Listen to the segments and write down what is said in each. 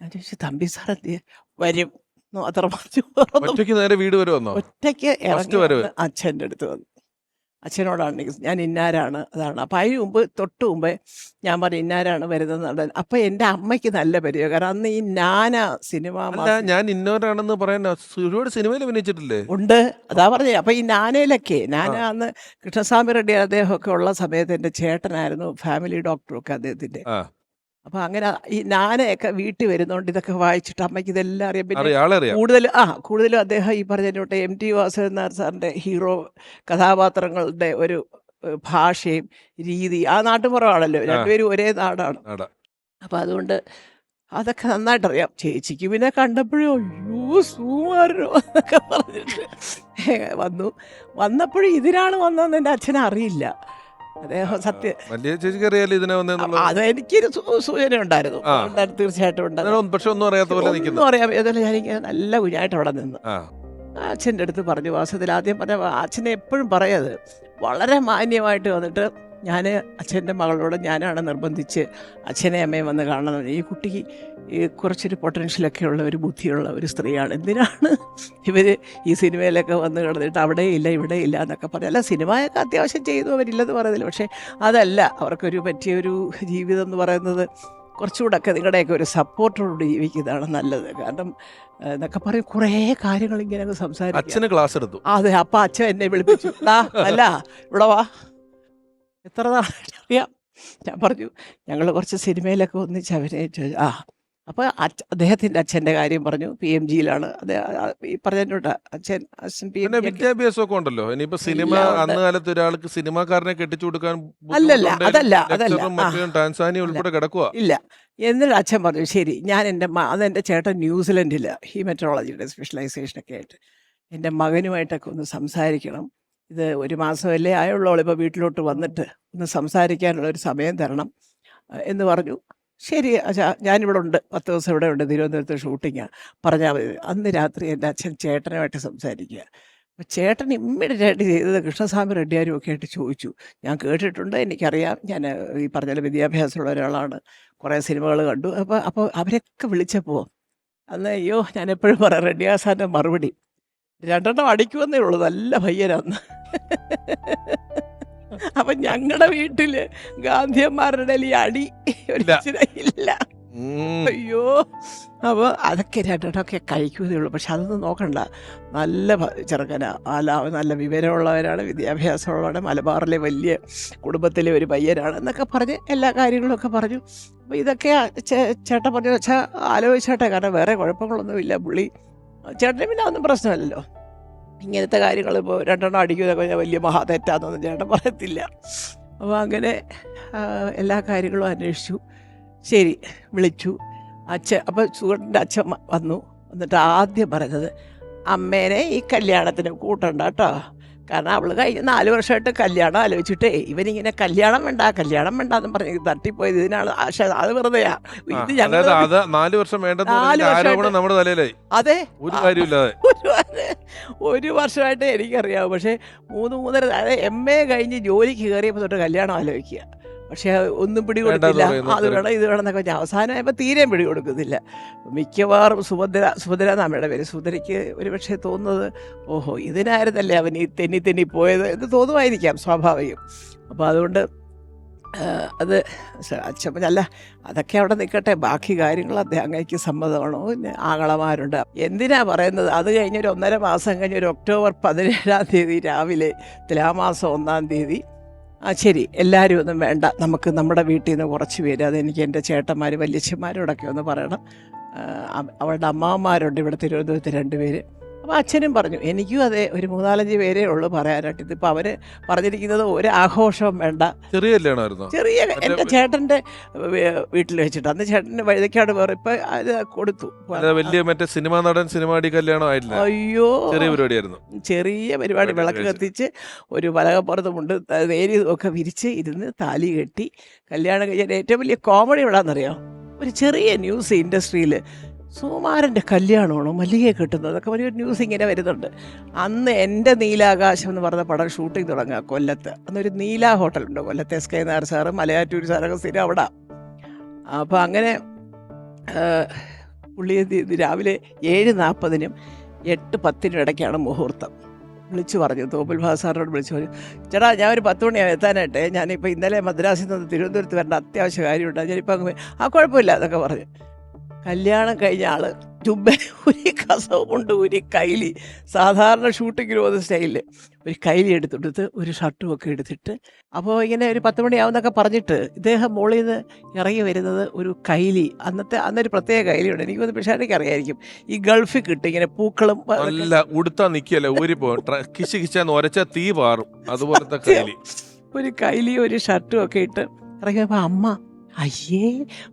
ഞാൻ ചോദിച്ചു തമ്പി സാർ എന്ത് ചെയ്യും?" വരും ഒറ്റയ്ക്ക് നേരെ വീട് വരെ വന്നോ? ഒറ്റയ്ക്ക് ഇറങ്ങി അച്ഛന്റെ അടുത്ത് വന്നു. അച്ഛനോടാണ് ഞാൻ ഇന്നാരാണ്? അതാണ്. അപ്പം അതിന് മുമ്പ് തൊട്ട് മുമ്പേ ഞാൻ പറഞ്ഞു ഇന്നാരാണ് വരുന്നത് അപ്പം എന്റെ അമ്മയ്ക്ക് നല്ല പരിചയം. കാരണം അന്ന് ഈ നാന സിനിമ ഞാൻ ഇന്നോരാണെന്ന് പറയാൻ ഒരുപാട് സിനിമയിൽ അഭിനയിച്ചിട്ടില്ലേ? ഉണ്ട്. അതാ പറഞ്ഞേ. അപ്പം ഈ നാനയിലൊക്കെ നാന അന്ന് കൃഷ്ണസ്വാമി റെഡ്ഡി അദ്ദേഹമൊക്കെ ഉള്ള സമയത്ത് എന്റെ ചേട്ടനായിരുന്നു ഫാമിലി ഡോക്ടറും ഒക്കെ അദ്ദേഹത്തിന്റെ ആ. അപ്പൊ അങ്ങനെ ഈ നാനയൊക്കെ വീട്ടിൽ വരുന്നോണ്ട് ഇതൊക്കെ വായിച്ചിട്ട് അമ്മയ്ക്ക് ഇതെല്ലാം അറിയാം. പിന്നെ കൂടുതൽ ആ കൂടുതലും അദ്ദേഹം ഈ പറഞ്ഞോട്ടെ എം ടി വാസുദേവൻ നായർ സാറിന്റെ ഹീറോ കഥാപാത്രങ്ങളുടെ ഒരു ഭാഷയും രീതി ആ നാട്ടുപുറമാണല്ലോ രണ്ടുപേരും ഒരേ നാടാണ്. നാടാ. അപ്പൊ അതുകൊണ്ട് അതൊക്കെ നന്നായിട്ട് അറിയാം ചേച്ചിക്ക് പിന്നെ കണ്ടപ്പോഴും അയ്യോ സുമാരോ എന്നൊക്കെ പറഞ്ഞിട്ട് വന്നു. വന്നപ്പോഴും ഇതിനാണ് വന്നതെന്ന് എന്റെ അച്ഛനെ അറിയില്ല അദ്ദേഹം സത്യ. വലിയ ചേച്ചിക്ക് അറിയാലോ ഇതിനെ അത് എനിക്കൊരു സൂചന ഉണ്ടായിരുന്നു. തീർച്ചയായിട്ടും ഉണ്ടായിരുന്നു പക്ഷെ ഒന്നും അറിയാത്ത പോലെ ഒന്നും അറിയാം. ഏതായാലും ഞാനിങ്ങനെ നല്ല കുഞ്ഞായിട്ട് അവിടെ നിന്ന് അച്ഛന്റെ അടുത്ത് പറഞ്ഞു വാസത്തിൽ ആദ്യം പറഞ്ഞ അച്ഛനെ എപ്പോഴും പറയാത് വളരെ മാന്യമായിട്ട് വന്നിട്ട് ഞാൻ അച്ഛന്റെ മകളോട് ഞാനാണ് നിർബന്ധിച്ച് അച്ഛനെ അമ്മയും വന്ന് കാണണം. ഈ കുട്ടി ഈ കുറച്ചൊരു പൊട്ടൻഷ്യലൊക്കെ ഉള്ള ഒരു ബുദ്ധിയുള്ള ഒരു സ്ത്രീയാണ്. എന്തിനാണ് ഇവർ ഈ സിനിമയിലൊക്കെ വന്ന് കിടന്നിട്ട് അവിടെ ഇല്ല ഇവിടെ ഇല്ല എന്നൊക്കെ പറഞ്ഞു. അല്ല സിനിമയൊക്കെ അത്യാവശ്യം ചെയ്തു അവരില്ലെന്ന് പറയുന്നില്ല. പക്ഷേ അതല്ല അവർക്കൊരു പറ്റിയൊരു ജീവിതം എന്ന് പറയുന്നത് കുറച്ചുകൂടെ ഒക്കെ നിങ്ങളുടെയൊക്കെ ഒരു സപ്പോർട്ടോട് ജീവിക്കുന്നതാണ് നല്ലത്. കാരണം എന്നൊക്കെ പറയും കുറേ കാര്യങ്ങൾ ഇങ്ങനെ സംസാരിക്കും. അച്ഛന് ക്ലാസ് എടുത്തു. അതെ അപ്പം അച്ഛൻ എന്നെ വിളിപ്പിച്ചു. അല്ല ഇവിടെ വാ. എത്ര നാളായിട്ട് അറിയാം ഞാൻ പറഞ്ഞു ഞങ്ങൾ കുറച്ച് സിനിമയിലൊക്കെ ഒന്നിച്ച് അഭിനയിച്ചു ആ അപ്പോൾ അച്ഛ അദ്ദേഹത്തിന്റെ അച്ഛന്റെ കാര്യം പറഞ്ഞു പി എം ജിയിലാണ്. പറഞ്ഞിട്ടുണ്ട് അച്ഛൻ അച്ഛൻ പി എം വിദ്യാഭ്യാസമൊക്കെ ഉണ്ടല്ലോ. ഇനിയിപ്പോ സിനിമ അന്ന് കാലത്ത് ഒരാൾക്ക് സിനിമാക്കാരനെ കെട്ടിച്ചു കൊടുക്കാൻ അല്ലല്ല, അതല്ല, അതല്ല. ടാൻസാനി ഉൾപ്പെടെ കിടക്കുക ഇല്ല. എന്നിട്ട് അച്ഛൻ പറഞ്ഞു ശരി ഞാൻ എന്റെ അതെന്റെ ചേട്ടൻ ന്യൂസിലൻഡിൽ ഹീമറ്റോളജിയുടെ സ്പെഷ്യലൈസേഷനൊക്കെ ആയിട്ട് എന്റെ മകനുമായിട്ടൊക്കെ ഒന്ന് സംസാരിക്കണം. ഇത് ഒരു മാസമല്ലേ ആയുള്ളവൾ ഇപ്പോൾ വീട്ടിലോട്ട് വന്നിട്ട് ഒന്ന് സംസാരിക്കാനുള്ള ഒരു സമയം തരണം എന്ന് പറഞ്ഞു. ശരി അച്ഛാ ഞാനിവിടെ ഉണ്ട്. പത്ത് ദിവസം ഇവിടെ ഉണ്ട്. തിരുവനന്തപുരത്ത് ഷൂട്ടിങ്ങാണ് പറഞ്ഞാൽ മതി. അന്ന് രാത്രി എന്റെ അച്ഛൻ ചേട്ടനുമായിട്ട് സംസാരിക്കുക. അപ്പോൾ ചേട്ടൻ ഇമ്മീഡിയറ്റ് ആയിട്ട് ചെയ്തത് കൃഷ്ണസ്വാമി റെഡ്ഡിയാരും ഒക്കെ ആയിട്ട് ചോദിച്ചു. ഞാൻ കേട്ടിട്ടുണ്ട് എനിക്കറിയാം. ഞാൻ ഈ പറഞ്ഞ വിദ്യാഭ്യാസമുള്ള ഒരാളാണ്. കുറേ സിനിമകൾ കണ്ടു. അപ്പോൾ അപ്പോൾ അവരൊക്കെ വിളിച്ചപ്പോൾ അന്ന് അയ്യോ ഞാൻ എപ്പോഴും പറയാം റെഡ്ഡിയാസാന്റെ മറുപടി. രണ്ടെണ്ണം അടിക്കുമെന്നേ ഉള്ളൂ. നല്ല പയ്യനാന്ന്. അപ്പൊ ഞങ്ങളുടെ വീട്ടിൽ ഗാന്ധിയന്മാരുടെ ഈ അടി ഇല്ല. അയ്യോ. അപ്പോൾ അതൊക്കെ രണ്ടെണ്ണമൊക്കെ കഴിക്കുന്നേ ഉള്ളൂ. പക്ഷെ അതൊന്നും നോക്കണ്ട. നല്ല ചെറുക്കനാ. അല്ല അവൻ നല്ല വിവരമുള്ളവരാണ് വിദ്യാഭ്യാസമുള്ളവരാണ് മലബാറിലെ വലിയ കുടുംബത്തിലെ ഒരു പയ്യനാണ് എന്നൊക്കെ പറഞ്ഞ് എല്ലാ കാര്യങ്ങളൊക്കെ പറഞ്ഞു. അപ്പോൾ ഇതൊക്കെ ചേട്ടൻ പറഞ്ഞു വെച്ചാൽ ആലോചിച്ചേട്ടെ. കാരണം വേറെ കുഴപ്പങ്ങളൊന്നുമില്ല. പുള്ളി ചേട്ടന് പിന്നെ ഒന്നും പ്രശ്നമല്ലല്ലോ. ഇങ്ങനത്തെ കാര്യങ്ങൾ ഇപ്പോൾ രണ്ടെണ്ണം അടിക്കുന്നതൊക്കെ ഞാൻ വലിയ മഹാ തെറ്റാന്നൊന്നും ചേട്ടൻ പറയത്തില്ല. അപ്പോൾ അങ്ങനെ എല്ലാ കാര്യങ്ങളും അന്വേഷിച്ചു. ശരി വിളിച്ചു. അച്ഛൻ അപ്പോൾ സുഹൃത്തിന്റെ അച്ഛൻ വന്നു. എന്നിട്ട് ആദ്യം പറഞ്ഞത് അമ്മേനെ ഈ കല്യാണത്തിന് കൂട്ടണ്ട കേട്ടോ. കാരണം അവൾ കഴിഞ്ഞ നാല് വർഷമായിട്ട് കല്യാണം ആലോചിച്ചിട്ടേ ഇവനിങ്ങനെ കല്യാണം വേണ്ട കല്യാണം വേണ്ട എന്ന് പറഞ്ഞ് തട്ടിപ്പോയത് ഇതിനാണ്. അത് വെറുതെയാ. ആ, ഇത് ഞങ്ങൾ നാല് വർഷം വേണ്ടെന്ന് അതെ. ഒരു. കാര്യമില്ലാതെ ഒരു വർ- ഒരു വർഷമായിട്ട് എനിക്കറിയാം പക്ഷേ മൂന്ന് മൂന്നര അതായത് എം എ കഴിഞ്ഞ് ജോലിക്ക് കയറിയപ്പോൾ തൊട്ട് കല്യാണം ആലോചിക്കുക. പക്ഷേ ഒന്നും പിടികൊടുത്തില്ല. കൊടുത്തില്ല അത് വേണം ഇത് വേണം എന്നൊക്കെ പറഞ്ഞ് അവസാനമായപ്പോൾ തീരെയും പിടികൊടുക്കുന്നില്ല. മിക്കവാറും സുഭദ്ര സുഭദ്ര നമ്മുടെ പേര്. സുഭദ്രയ്ക്ക് ഒരു പക്ഷേ തോന്നുന്നത് ഓഹോ ഇതിനായിരുന്നല്ലേ അവൻ ഈ തെന്നി തെന്നി പോയത് എന്ന് തോന്നുമായിരിക്കാം സ്വാഭാവികം. അപ്പോൾ അതുകൊണ്ട് അത് അച്ഛൻ അല്ല അതൊക്കെ അവിടെ നിൽക്കട്ടെ. ബാക്കി കാര്യങ്ങൾ അദ്ദേഹം അങ്ങേക്ക് സമ്മതമാണോ? പിന്നെ ആങ്ങളമാരുണ്ട്. എന്തിനാ പറയുന്നത്? അത് കഴിഞ്ഞൊരു ഒന്നര മാസം കഴിഞ്ഞ് ഒരു ഒക്ടോബർ പതിനേഴാം തീയതി രാവിലെ തുലാമാസം ഒന്നാം തീയതി ആ ശരി. എല്ലാവരും ഒന്നും വേണ്ട. നമുക്ക് നമ്മുടെ വീട്ടിൽ നിന്ന് കുറച്ച് പേര് അതെനിക്ക് എന്റെ ചേട്ടന്മാർ വല്യച്ഛന്മാരോടൊക്കെ ഒന്ന് പറയണം. അവളുടെ അമ്മാവന്മാരുണ്ട് ഇവിടെ തിരുവനന്തപുരത്ത് രണ്ടുപേര് അപ്പോൾ അച്ഛനും പറഞ്ഞു എനിക്കും അതെ ഒരു മൂന്നാലഞ്ച് പേരേ ഉള്ളൂ പറയാനായിട്ട്. ഇതിപ്പോൾ അവർ പറഞ്ഞിരിക്കുന്നത് ഒരു ആഘോഷവും വേണ്ട. ചെറിയ കല്യാണമായിരുന്നു? ചെറിയ എന്റെ ചേട്ടന്റെ വീട്ടിൽ വെച്ചിട്ട്. അന്ന് ചേട്ടന്റെ വഴുതക്കാട് വേറെ ഇപ്പം അത് കൊടുത്തു. വലിയ മറ്റേ സിനിമ നടൻ സിനിമാടി കല്യാണം ആയിരുന്നു അയ്യോ. ചെറിയ പരിപാടിയായിരുന്നു. ചെറിയ പരിപാടി. വിളക്ക്. കത്തിച്ച് ഒരു പലകപ്പുറത്തുമുണ്ട് നേരി ഒക്കെ വിരിച്ച് ഇരുന്ന് താലി കെട്ടി കല്യാണം കഴിഞ്ഞാൽ ഏറ്റവും വലിയ കോമഡി എവിടാന്നറിയോ? ഒരു ചെറിയ ന്യൂസ് ഇൻഡസ്ട്രിയിൽ സുമാരന്റെ കല്യാണമാണോ മല്ലികയെ കിട്ടുന്നത്? അതൊക്കെ ഒരു ന്യൂസ് ഇങ്ങനെ വരുന്നുണ്ട്. അന്ന് എന്റെ നീലാകാശം എന്ന് പറഞ്ഞ പടം ഷൂട്ടിംഗ് തുടങ്ങുക കൊല്ലത്ത്. അന്നൊരു നീല ഹോട്ടലുണ്ട് കൊല്ലത്ത് S K Nair sir Malayattoor സാറൊക്കെ സ്ഥിരം അവിടെ. അപ്പോൾ അങ്ങനെ പുള്ളി രാവിലെ ഏഴ് നാൽപ്പതിനും എട്ട് പത്തിനും ഇടയ്ക്കാണ് മുഹൂർത്തം. വിളിച്ചു പറഞ്ഞു. തോപ്പിൽ ഭാസാറിനോട് വിളിച്ചു പറഞ്ഞു. ചേട്ടാ ഞാൻ ഒരു പത്ത് മണിയാവും എത്താനായിട്ട്. ഞാനിപ്പോൾ ഇന്നലെ മദ്രാസിൽ നിന്ന് തിരുവനന്തപുരത്ത് വരേണ്ട അത്യാവശ്യ കാര്യമുണ്ട്. ഞാനിപ്പോൾ അങ്ങ്. ആ കുഴപ്പമില്ല എന്നൊക്കെ പറഞ്ഞു. കല്യാണം കഴിഞ്ഞ ആൾ ചുബ്ബ ഒരു കസവ് കൊണ്ട് ഒരു കൈലി സാധാരണ ഷൂട്ടിങ്ങിന് പോകുന്ന സ്റ്റൈലിൽ ഒരു കൈലി എടുത്തെടുത്ത് ഒരു ഷർട്ടും ഒക്കെ എടുത്തിട്ട് അപ്പോൾ ഇങ്ങനെ ഒരു പത്ത് മണിയാവുന്നൊക്കെ പറഞ്ഞിട്ട് ഇദ്ദേഹം മുകളിൽ നിന്ന് ഇറങ്ങി വരുന്നത് ഒരു കൈലി. അന്നത്തെ അന്നൊരു പ്രത്യേക കൈലിയുണ്ട് എനിക്കൊന്ന് പിഷാരയ്ക്ക് അറിയായിരിക്കും. ഈ ഗൾഫിൽ കിട്ടും ഇങ്ങനെ പൂക്കളും അല്ല ഉടുത്താ ഊരി പോകും കിശി കിച്ചാന്ന് ഒരച്ച തീ പാറും. അതുപോലത്തെ കൈലി. ഒരു കൈലിയും ഒരു ഷർട്ടും ഒക്കെ ഇട്ട് ഇറങ്ങിയപ്പോൾ അമ്മ അയ്യേ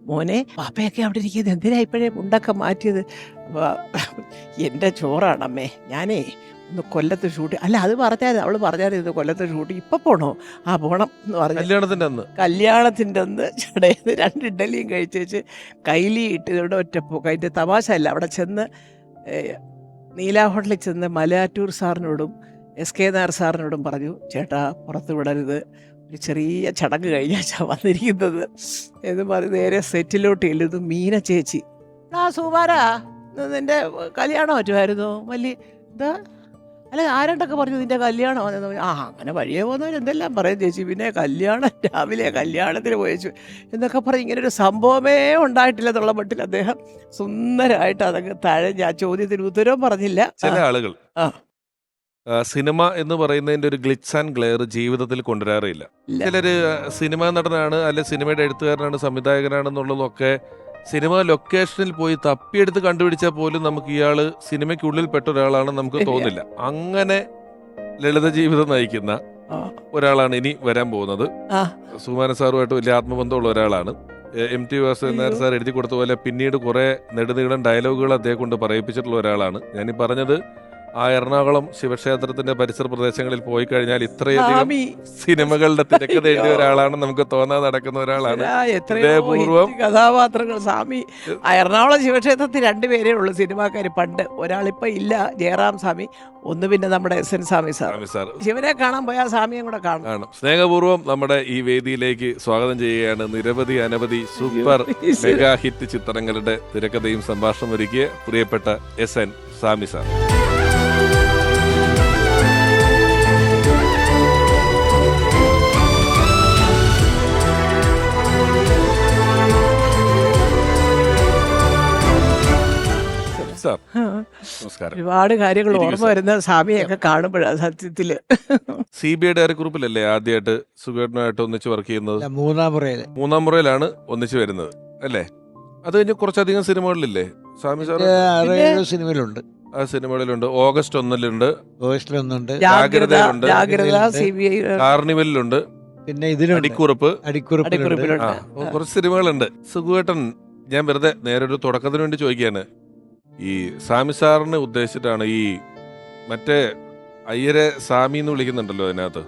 മോനെ പാപ്പയൊക്കെ അവിടെ ഇരിക്കുന്നത് എന്തിനാ ഇപ്പോഴേ മുണ്ടൊക്കെ മാറ്റിയത്? എന്റെ ചോറാണമ്മേ ഞാനേ ഒന്ന് കൊല്ലത്ത് ഷൂട്ട് അല്ല അത് പറഞ്ഞാൽ അവൾ പറഞ്ഞാൽ ഇത് കൊല്ലത്ത് ഷൂട്ട് ഇപ്പം പോണോ? ആ പോണം എന്ന് പറഞ്ഞു. കല്യാണത്തിന്റെ അന്ന്. കല്യാണത്തിന്റെ അന്ന് ചടയിൽ രണ്ട് ഇഡലിയും വെച്ച് കൈലി ഇട്ടതുകൊണ്ട് ഒറ്റ പോക്ക് അതിന്റെ തമാശ അല്ല അവിടെ ചെന്ന് നീല ഹോട്ടലിൽ ചെന്ന് മലയാറ്റൂർ സാറിനോടും എസ് കെ നായർ സാറിനോടും പറഞ്ഞു ചേട്ടാ പുറത്ത് വിടരുത് ഒരു ചെറിയ ചടങ്ങ് കഴിഞ്ഞാച്ചാ വന്നിരിക്കുന്നത്. എന്ന് പറഞ്ഞ് നേരെ സെറ്റിലോട്ട് എഴുതും മീന ചേച്ചി. ആ സുമാരാ നിന്റെ കല്യാണം പറ്റുമായിരുന്നു? വലിയ എന്താ? അല്ല ആരണ്ടൊക്കെ പറഞ്ഞു നിന്റെ കല്യാണം. ആ അങ്ങനെ വഴിയെ പോകുന്നവർ എന്തെല്ലാം പറയും ചേച്ചി? പിന്നെ കല്യാണം രാവിലെ കല്യാണത്തിന് പോയച്ചു. എന്നൊക്കെ പറഞ്ഞ് ഇങ്ങനെ ഒരു സംഭവമേ ഉണ്ടായിട്ടില്ല എന്നുള്ള മട്ടിൽ അദ്ദേഹം സുന്ദരമായിട്ട് അതൊക്കെ തഴഞ്ഞ് ആ ചോദ്യത്തിന് ഉത്തരവും പറഞ്ഞില്ല. ചില ആളുകൾ ആ. സിനിമ എന്ന് പറയുന്നതിന്റെ ഒരു ഗ്ലിറ്റ്സ് ആൻഡ് ഗ്ലെയർ ജീവിതത്തിൽ കൊണ്ടുവരാറില്ല. ചിലര് സിനിമാ നടനാണ് അല്ലെ സിനിമയുടെ എഴുത്തുകാരനാണ് സംവിധായകനാണെന്നുള്ളതൊക്കെ സിനിമ ലൊക്കേഷനിൽ പോയി തപ്പിയെടുത്ത് കണ്ടുപിടിച്ചാൽ പോലും നമുക്ക് ഇയാൾ സിനിമയ്ക്കുള്ളിൽ പെട്ട ഒരാളാണെന്ന് നമുക്ക് തോന്നില്ല. അങ്ങനെ ലളിത ജീവിതം നയിക്കുന്ന ഒരാളാണ് ഇനി വരാൻ പോകുന്നത്. സുമാന സാറുമായിട്ട് വലിയ ആത്മബന്ധമുള്ള ഒരാളാണ്. M T Vasudevan Nair sir എഴുതി കൊടുത്ത പോലെ പിന്നീട് കുറെ നെടുനീളം ഡയലോഗുകൾ അദ്ദേഹം കൊണ്ട് പറയിപ്പിച്ചിട്ടുള്ള ഒരാളാണ്. ഞാൻ ഈ പറഞ്ഞത് ആ എറണാകുളം ശിവക്ഷേത്രത്തിന്റെ പരിസര പ്രദേശങ്ങളിൽ പോയി കഴിഞ്ഞാൽ ഇത്രയധികം സ്വാമി. സിനിമകളുടെ തിരക്കഥ എഴുതിയ ഒരാളാണ് നമുക്ക് തോന്നാതെ നടക്കുന്ന ഒരാളാണ്. ഹൃദയപൂർവം കഥാപാത്രങ്ങൾ. സ്വാമി എറണാകുളം ശിവക്ഷേത്രത്തിൽ രണ്ടുപേരേ ഉള്ളൂ സിനിമാക്കാർ പണ്ട് ഒരാളിപ്പോ ഇല്ല. ജയറാം സ്വാമി ഒന്ന് പിന്നെ നമ്മുടെ S N Swami sir. Swami sir. ശിവനെ കാണാൻ പോയാൽ സ്വാമിയും കൂടെ കാണാം. സ്നേഹപൂർവം നമ്മുടെ ഈ വേദിയിലേക്ക് സ്വാഗതം ചെയ്യുകയാണ് നിരവധി അനവധി സൂപ്പർ മെഗാ ഹിറ്റ് ചിത്രങ്ങളുടെ തിരക്കഥയും സംഭാഷണം ഒരുക്കിയ പ്രിയപ്പെട്ട എസ് എൻ സാർ സാർ. നമസ്കാരം. ഒരുപാട് കാര്യങ്ങൾ ഓർമ്മ വരുന്ന സ്വാമിയൊക്കെ കാണുമ്പോഴാണ് സത്യത്തിൽ. സി ബി ഐ ഡയറക്ട് ഗ്രൂപ്പിലല്ലേ ആദ്യമായിട്ട് സുഖേട്ടനായിട്ട് ഒന്നിച്ച് വർക്ക് ചെയ്യുന്നത്? മൂന്നാം മുറയിൽ മൂന്നാം മുറയിലാണ് ഒന്നിച്ച് വരുന്നത് അല്ലേ? അത് കഴിഞ്ഞ് കുറച്ചധികം സിനിമകളിലില്ലേ? സ്വാമി സാർ സിനിമയിലുണ്ട്. ആ സിനിമകളിലുണ്ട്. ഓഗസ്റ്റ് ഒന്നിലുണ്ട്. വോയിസിലൊന്നുണ്ട് ഒന്നുണ്ട് ജാഗ്രതയിലുണ്ട്. ജാഗ്രത സി ബി ഐ കാർണിവലിലുണ്ട്. പിന്നെ ഇതിലുണ്ട്. അടിക്കുറിപ്പ്. അടിക്കുറിപ്പിലുണ്ട്. അടിക്കുറിപ്പിലുണ്ട്. ആ കുറച്ച് സിനിമകളുണ്ട്. സുഖുവേട്ടൻ ഞാൻ വെറുതെ നേരൊരു ഒരു തുടക്കത്തിന് വേണ്ടി ചോദിക്കുകയാണ്. ഈ സാമി സാറിനെ ഉദ്ദേശിച്ചിട്ടാണ് ഈ മറ്റേ അയ്യരെ സാമി എന്ന് വിളിക്കുന്നുണ്ടല്ലോ അതിനകത്ത്.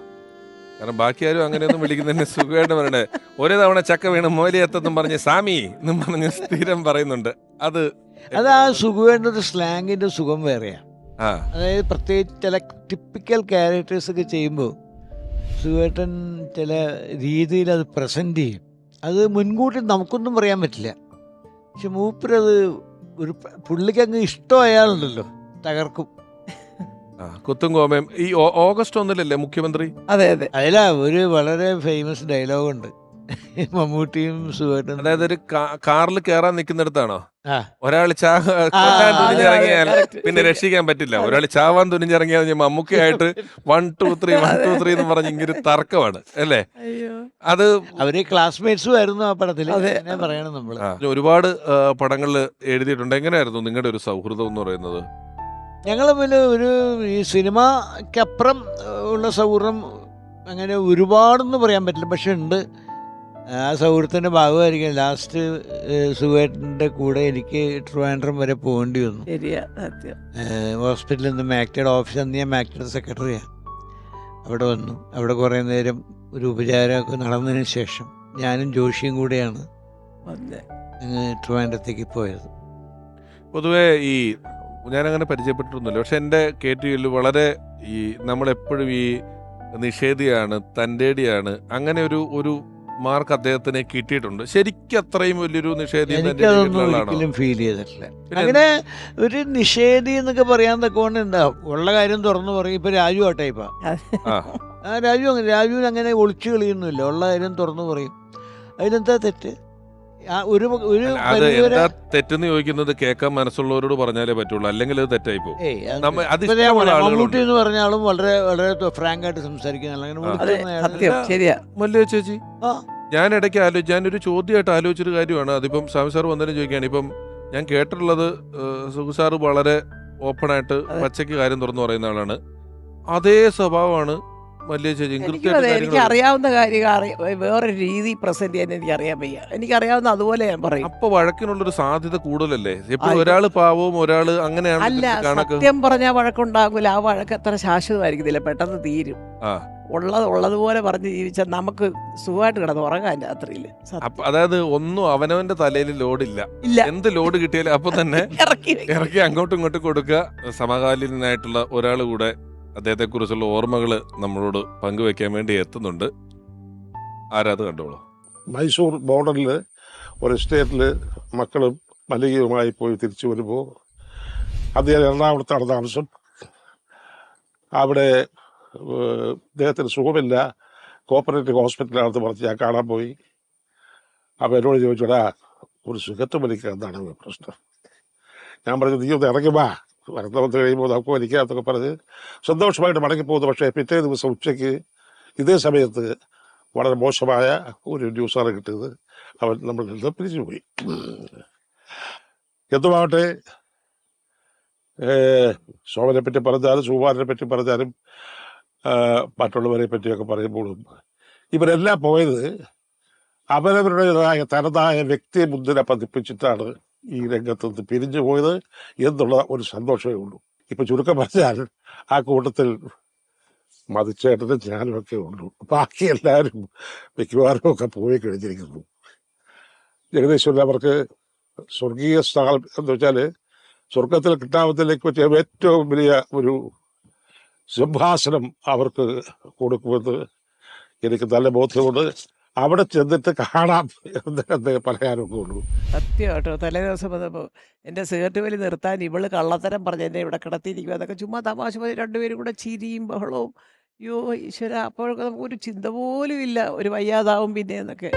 കാരണം ബാക്കി ആരും അങ്ങനെയൊന്നും വിളിക്കുന്നതിന് സുഖമായിട്ട് പറയണേ ഒരേ തവണ ചക്ക വീണ് മോലിയെത്തെന്നും പറഞ്ഞ് സാമി എന്നും പറഞ്ഞ് സ്ഥിരം പറയുന്നുണ്ട്. അത് അത് ആ സുഖവേണ്ട ഒരു സ്ലാങ്ങിന്റെ സുഖം വേറെയാ. ആ. അതായത് പ്രത്യേകിച്ച് ചില ടിപ്പിക്കൽ ക്യാരക്ടേഴ്സ് ഒക്കെ ചെയ്യുമ്പോൾ സുഖേട്ടൻ ചില രീതിയിൽ അത് പ്രസന്റ് ചെയ്യും. അത് മുൻകൂട്ടി നമുക്കൊന്നും പറയാൻ പറ്റില്ല. പക്ഷെ മൂപ്പരത് ഒരു പുള്ളിക്ക് അങ്ങ് ഇഷ്ടമായാലുണ്ടല്ലോ തകർക്കും. ആ കുത്തും കോമയും. ഈ ഓഗസ്റ്റ് ഒന്നിലല്ലേ മുഖ്യമന്ത്രി? അതെ അതെ. അതിലാ ഒരു വളരെ ഫേമസ് ഡയലോഗുണ്ട് മമ്മൂട്ടിയും സുഖമായിട്ടും അതായത് ഒരു കാറിൽ കയറാൻ നിൽക്കുന്നിടത്താണോ? ഒരാൾ തുനിഞ്ഞിറങ്ങിയാൽ പിന്നെ രക്ഷിക്കാൻ പറ്റില്ല. ഒരാൾ ചാവാൻ തുനിഞ്ഞിറങ്ങിയാൽ മമ്മൂക്കയായിട്ട് one two three one two three എന്ന് പറഞ്ഞ ഇങ്ങനെ തർക്കമാണ്. അല്ലേ? അയ്യോ. അത് അവർ ക്ലാസ്മേറ്റ്സും ആയിരുന്നു ആ പടത്തിൽ. പറയണം നമ്മൾ. ഒരുപാട് പടങ്ങളിൽ എഴുതിയിട്ടുണ്ട്. എങ്ങനെയായിരുന്നു നിങ്ങളുടെ ഒരു സൗഹൃദം എന്ന് പറയുന്നത്? ഞങ്ങൾ തമ്മിൽ ഒരു ഈ സിനിമക്കപ്പുറം ഉള്ള സൗഹൃദം അങ്ങനെ ഒരുപാടൊന്നും പറയാൻ പറ്റില്ല. പക്ഷെ ഉണ്ട്. ആ സൗഹൃദത്തിന്റെ ഭാഗമായിരിക്കും. ലാസ്റ്റ് സുഖേട്ടന്റെ കൂടെ എനിക്ക് ട്രിവാൻഡ്രം വരെ പോകേണ്ടി വന്നു. ഹോസ്പിറ്റലിൽ നിന്ന് മാക്ടയുടെ ഓഫീസ് അന്ന് ഞാൻ മാക്ടയുടെ സെക്രട്ടറിയാണ് അവിടെ വന്നു. അവിടെ കുറേ നേരം ഒരു ഉപചാരമൊക്കെ നടന്നതിന് ശേഷം ഞാനും ജോഷിയും കൂടെയാണ് ട്രിവാൻഡ്രത്തേക്ക് പോയത്. പൊതുവേ ഈ ഞാനങ്ങനെ പരിചയപ്പെട്ടിട്ടൊന്നുമില്ല. പക്ഷെ എന്റെ കേട്ടിയിൽ വളരെ ഈ നമ്മളെപ്പോഴും ഈ നിഷേധിയാണ് തന്റെടിയാണ് അങ്ങനെ ഒരു ഒരു മാർക്ക് അദ്ദേഹത്തിന് കിട്ടിയിട്ടുണ്ട്. ശരിക്കും അത്രയും വലിയൊരു നിഷേധി എന്ന് എന്റെ എനിക്കതൊന്നും വീട്ടിലുള്ള ആളാണോ? ഒരിക്കലും ഫീൽ ചെയ്തിട്ടില്ല. അങ്ങനെ ഒരു നിഷേധി എന്നൊക്കെ പറയാൻ തക്കോണ്ട് എന്താ ഉള്ള കാര്യം തുറന്നു പറയും. ഇപ്പൊ രാജു ആ. ടൈപ്പാ ആ രാജു അങ്ങനെ രാജുവിന് അങ്ങനെ ഒളിച്ചു കളിയൊന്നുമില്ല. ഉള്ള കാര്യം തുറന്നു പറയും. അതിനെന്താ തെറ്റ്? ഒരു ഒരു അല്ല, അത് എന്താ തെറ്റെന്ന് ചോദിക്കുന്നത് കേൾക്കാൻ മനസ്സുള്ളവരോട് പറഞ്ഞാലേ പറ്റുള്ളൂ. അല്ലെങ്കിൽ അത് തെറ്റായി പോകും. മമ്മൂട്ടി എന്ന് പറഞ്ഞ ആളും വളരെ വളരെ ഫ്രാങ്ക് ആയിട്ട് സംസാരിക്കുന്ന. ചേച്ചി ഞാൻ ഇടയ്ക്ക് ആലോചിച്ച് ഞാനൊരു ചോദ്യമായിട്ട് ആലോചിച്ചൊരു കാര്യമാണ്. അതിപ്പം സ്വാമി സാർ വന്നതിന് ചോദിക്കുകയാണ്. ഇപ്പം ഞാൻ കേട്ടിട്ടുള്ളത് സുഖു സാറ് വളരെ ഓപ്പണായിട്ട്. പച്ചയ്ക്ക് കാര്യം തുറന്നു പറയുന്ന ആളാണ്. അതേ സ്വഭാവമാണ് ചേച്ചി എനിക്കും അറിയാവുന്ന കാര്യം വേറെ വേറൊരു രീതി പ്രസന്റ് ചെയ്യാൻ എനിക്ക് അറിയാൻ വയ്യ. എനിക്കറിയാവുന്ന അതുപോലെ ഞാൻ പറയും. അപ്പൊ വഴക്കിനുള്ളൊരു സാധ്യത കൂടുതലല്ലേ? ഒരാൾ പാവവും ഒരാൾ അങ്ങനെയാണ് അല്ല സത്യം പറഞ്ഞാൽ വഴക്കുണ്ടാകില്ല ആ വഴക്ക് അത്ര ശാശ്വതമായിരിക്കത്തില്ല. പെട്ടെന്ന് തീരും. ഉള്ളത് ഉള്ളതുപോലെ പറഞ്ഞ് ജീവിച്ചാൽ നമുക്ക് സുഖമായിട്ട് കിടന്ന് ഉറങ്ങാൻ രാത്രിയിൽ അതായത് ഒന്നും അവനവന്റെ തലയിൽ ലോഡില്ല എന്ത് ലോഡ് കിട്ടിയാലും അപ്പൊ തന്നെ. ഇറക്കി അങ്ങോട്ടും ഇങ്ങോട്ടും കൊടുക്കുക. സമകാലീനായിട്ടുള്ള ഒരാൾ കൂടെ അദ്ദേഹത്തെ കുറിച്ചുള്ള ഓർമ്മകൾ നമ്മളോട് പങ്കുവെക്കാൻ വേണ്ടി എത്തുന്നുണ്ട്. ആരാത് കണ്ടോളൂ. മൈസൂർ ബോർഡറിൽ ഒരു എസ്റ്റേറ്റിൽ മക്കളും മലികയുമായി പോയി തിരിച്ചു വരുമ്പോൾ അദ്ദേഹം എറണാകുളത്താണ് താമസം അവിടെ അദ്ദേഹത്തിന് സുഖമില്ല. കോപ്പറേറ്റീവ് ഹോസ്പിറ്റലാണെന്ന് പറഞ്ഞ് ഞാൻ കാണാൻ പോയി. അപ്പോൾ എന്നോട് ചോദിച്ചോടാ ഒരു സുഖത്ത് വലിക്കുക എന്താണ്? പ്രശ്നം. ഞാൻ പറഞ്ഞു നീ ഒന്ന് ഇറങ്ങി വാ. വന്ന് കഴിയുമ്പോൾ നമുക്ക് വലിക്കാത്തൊക്കെ പറഞ്ഞ് സന്തോഷമായിട്ട് മടങ്ങിപ്പോകുന്നു. പക്ഷേ പിറ്റേ ദിവസം ഉച്ചയ്ക്ക് ഇതേ സമയത്ത് വളരെ മോശമായ ഒരു ന്യൂസാണ് കിട്ടിയത് അവൻ നമ്മളിൽ നിന്ന് പിരിച്ചുപോയി എന്തുമാകട്ടെ ശോഭനെ പറ്റി പറഞ്ഞാലും സുകുമാരനെ പറ്റി പറഞ്ഞാലും മറ്റുള്ളവരെ പറ്റിയൊക്കെ പറയുമ്പോഴും ഇവരെല്ലാം പോയത് അവരവരുടേതായ തനതായ വ്യക്തിയെ മുദ്ര പതിപ്പിച്ചിട്ടാണ് ഈ രംഗത്ത് നിന്ന് പിരിഞ്ഞു പോയത് എന്നുള്ള ഒരു സന്തോഷമേ ഉള്ളൂ. ഇപ്പൊ ചുരുക്കം പറഞ്ഞാൽ ആ കൂട്ടത്തിൽ മതിച്ചേട്ടനും ഞാനും ഒക്കെ ഉള്ളൂ. ബാക്കി എല്ലാവരും മിക്കവാറും ഒക്കെ പോയി കഴിഞ്ഞിരിക്കുന്നു. ഏകദേശം അവർക്ക് സ്വർഗീയ സ്ഥാനം എന്ന് വെച്ചാൽ സ്വർഗത്തിൽ കിട്ടാമത്തിലേക്ക് പറ്റിയ ഏറ്റവും വലിയ ഒരു സിംഹാസനം അവർക്ക് കൊടുക്കുമെന്ന് എനിക്ക് നല്ല ബോധ്യമുണ്ട്. അവിടെ ചെന്നിട്ട് കാണാം എന്ന് പറയാനൊക്കെ ഉള്ളൂ. സത്യം കേട്ടോ. തലേ ദിവസം വന്നപ്പോൾ എന്റെ സിഗരറ്റ് വലി നിർത്താൻ ഇവൾ കള്ളത്തരം പറഞ്ഞ് എന്നെ ഇവിടെ കിടത്തിയിരിക്കുക അതൊക്കെ ചുമ്മാ തമാശ പോയി രണ്ടുപേരും കൂടെ ചിരിയും ബഹളവും. അയ്യോ ഈശ്വര അപ്പോഴൊക്കെ നമുക്ക് ഒരു ചിന്ത പോലും ഇല്ല. ഒരു വയ്യാതാവും പിന്നെ എന്നൊക്കെ.